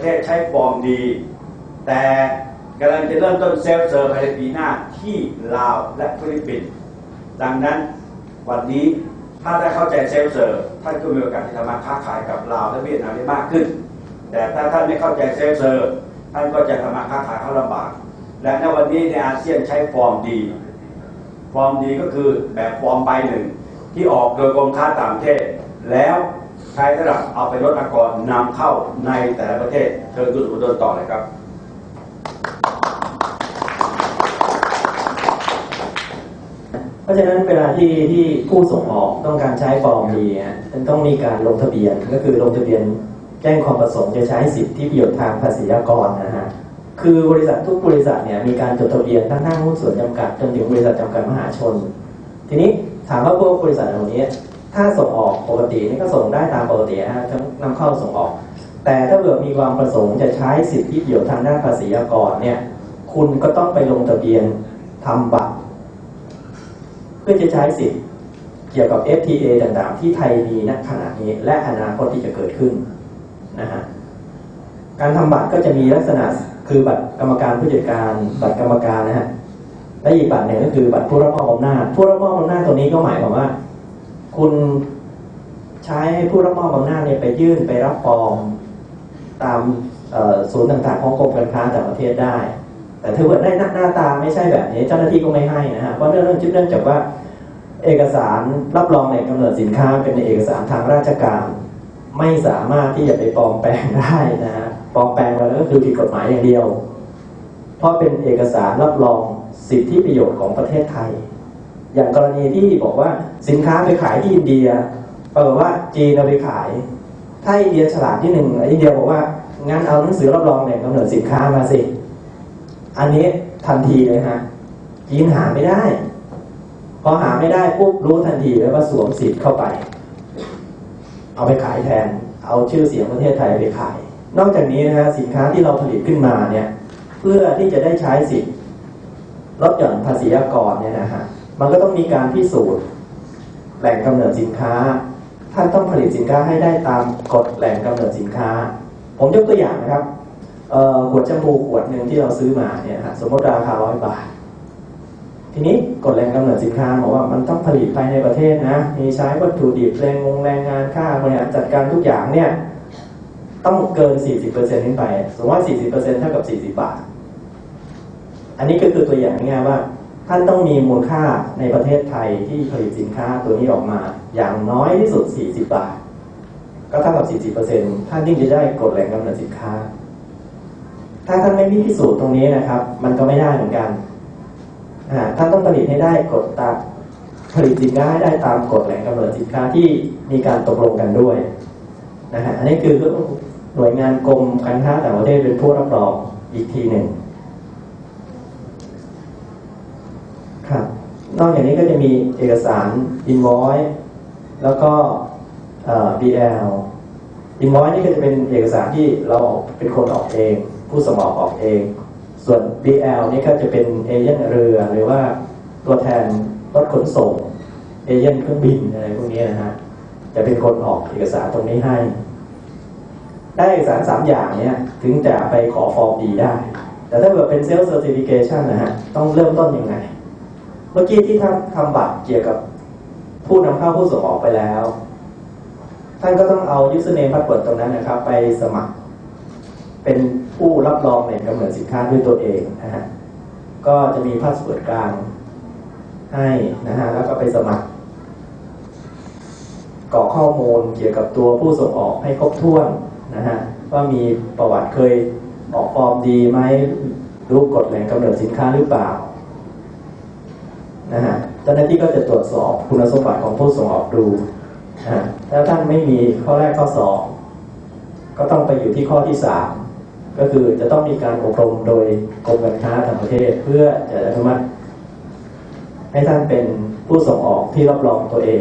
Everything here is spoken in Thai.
ประเทศใช้ฟอร์มดี แต่กำลังจะเริ่มต้นเซลฟ์เซอร์ภายในปีหน้าที่ลาวและฟิลิปปินส์ดังนั้นวันนี้ถ้าได้เข้าใจเซลฟ์เซอร์ท่านก็มีโอกาสที่จะมาค้าขายกับลาวและเวียดนามได้มากขึ้น แต่ถ้าท่านไม่เข้าใจเซลฟ์เซอร์ท่านก็จะทำมาค้าขายเขาลำบาก และในวันนี้ในอาเซียนใช้ฟอร์มดี ฟอร์มดีก็คือแบบฟอร์มใบหนึ่งที่ออกโดยกรมค้าต่างประเทศแล้ว ใช้ระดับเอาไปลดอากรนำเข้าในแต่ละประเทศเชิญคุณอุดมต่อเลยครับเพราะฉะนั้นเวลาที่ที่ผู้ส่งออกต้องการใช้ฟอร์มดีฮะมันต้องมีการลงทะเบียนก็คือลงทะเบียนแจ้งความประสงค์จะใช้สิทธิประโยชน์ทางภาษีอากรนะฮะคือบริษัททุกบริษัทเนี่ยมีการจดทะเบียนทั้งห้างหุ้นส่วนจำกัดจนถึงบริษัทจำกัดมหาชน ทีนี้ถามว่าพวกบริษัทเหล่านี้ ถ้าส่งออกปกตินี่ก็ส่งได้ตามปกติฮะทั้งนำเข้าส่งออก แต่ถ้าเกิดมีความประสงค์จะใช้สิทธิประโยชน์ทางด้านภาษีอากรเนี่ย คุณก็ต้องไปลงทะเบียนทำบัตร เพื่อจะใช้สิทธิ์เกี่ยวกับ FTA ต่างๆ ที่ไทยมีณขณะนี้และอนาคตที่จะเกิดขึ้นนะฮะการทำบัตรก็จะมีลักษณะคือบัตรกรรมการผู้จัดการบัตรกรรมการนะฮะและอีกบัตรหนึ่งก็คือบัตรผู้รับมอบอำนาจผู้รับมอบอำนาจตัวนี้ก็หมายความว่า คุณใช้ให้ผู้รับมอบอำนาจเนี่ยไปยื่นไปรับฟอร์มตามศูนย์ต่างๆของกรมการค้าต่างประเทศได้ แต่ถ้าเกิดได้หน้าหน้าตาไม่ใช่แบบนี้เจ้าหน้าที่ก็ไม่ให้นะฮะเพราะเนื่องเนื่องจากว่าเอกสารรับรองแหล่งกำเนิดสินค้าเป็นเอกสารทางราชการ ไม่สามารถที่จะไปปลอมแปลงได้นะฮะปลอมแปลงมาแล้วก็คือผิดกฎหมายอย่างเดียว เพราะเป็นเอกสารรับรองสิทธิประโยชน์ของประเทศไทย อย่างกรณีที่บอกว่าสินค้าไปขายที่อินเดียปรากฏว่าจีนเอาไปขาย ถ้าอินเดียฉลาดที่หนึ่งอินเดียบอกว่างั้นเอาหนังสือรับรองแหล่งกำเนิดสินค้ามาสิ อันนี้ทันทีเลยฮะจีนหาไม่ได้ พอหาไม่ได้ปุ๊บรู้ทันทีเลยว่าสวมสิทธิ์เข้าไป เอาไปขายแทน เอาชื่อเสียงประเทศไทยไปขาย นอกจากนี้นะฮะสินค้าที่เราผลิตขึ้นมาเนี่ย เพื่อที่จะได้ใช้สิทธิ์ลดหย่อนภาษีอากรเนี่ยนะฮะ มันก็ต้องมีการพิสูจน์แหล่งกำเนิดสินค้า ท่านต้องผลิตสินค้าให้ได้ตามกฎแหล่งกำเนิดสินค้า ผมยกตัวอย่างนะครับขวดแชมพูขวดหนึ่งที่เราซื้อมาเนี่ยฮะสมมติราคาร้อยบาท ทีนี้กฎแรงกำเนิดสินค้าบอกว่ามันต้องผลิตภายในประเทศนะ มีใช้วัตถุดิบแรงงงแรงงานค่าบริหารจัดการทุกอย่างเนี่ยต้องเกิน 40%ขึ้นไป สมมติว่า 40%เท่ากับ 40 บาท อันนี้ก็คือตัวอย่างง่ายว่า ท่านต้องมีมูลค่าในประเทศไทยที่ผลิตสินค้าตัวนี้ออกมา อย่างน้อยที่สุด 40 บาท ก็เท่ากับ 40%ท่านยิ่งจะได้กฎแหล่งกำเนิดสินค้า ถ้าท่านไม่มีพิสูจน์ตรงนี้นะครับ มันก็ไม่ได้เหมือนกันอ่าท่านต้องผลิตให้ได้กฎตามผลิตสินค้าให้ได้ตามกฎแหล่งกำเนิดสินค้าที่มีการตกลงกันด้วยนะฮะอันนี้คือหน่วยงานกรมการค้าต่างประเทศเป็นผู้รับรองอีกทีหนึ่งครับ นอกจากนี้ก็จะมีเอกสาร invoice แล้วก็ BL อินวอยนี่ก็จะเป็นเอกสารที่เราเป็นคนออกเอง ผู้ส่งออออกเอง ส่วน BL นี่ก็จะเป็นเอเย่นเรือหรือว่าตัวแทนรถขนส่งเอเย่นเครื่องบินอะไรพวกนี้นะฮะจะเป็นคนออกเอกสารตรงนี้ให้ ได้เอกสารสามอย่างเนี้ยถึงจะไปขอฟอร์มดีได้ แต่ถ้าเกิดเป็นเซลล์เซอร์ติฟิเคชันนะฮะต้องเริ่มต้นยังไง เมื่อกี้ที่ทำทำบัตรเกี่ยวกับผู้นำเข้าผู้ส่งออกไปแล้ว ท่านก็ต้องเอา username password ตรงนั้นนะครับ ไปสมัคร เป็นผู้รับรองแหล่งกำเนิดสินค้าด้วยตัวเองนะฮะก็จะมีพาสเวิร์ดกลางให้นะฮะแล้วก็ไปสมัครกรอกข้อมูลเกี่ยวกับตัวผู้ส่งออกให้ครบถ้วนนะฮะว่ามีประวัติเคยออกฟอร์มดีไหมรู้กฎแหล่งกำเนิดสินค้าหรือเปล่า นะฮะเจ้าหน้าที่ก็จะตรวจสอบคุณสมบัติของผู้ส่งออกดูนะถ้าท่านไม่มีข้อแรกข้อสองก็ต้องไปอยู่ที่ข้อที่สามก็คือจะต้องมีการอบรมโดยกรมการค้าต่างประเทศ เพื่อจะอนุมัติให้ท่านเป็นผู้ส่งออกที่รับรองตัวเอง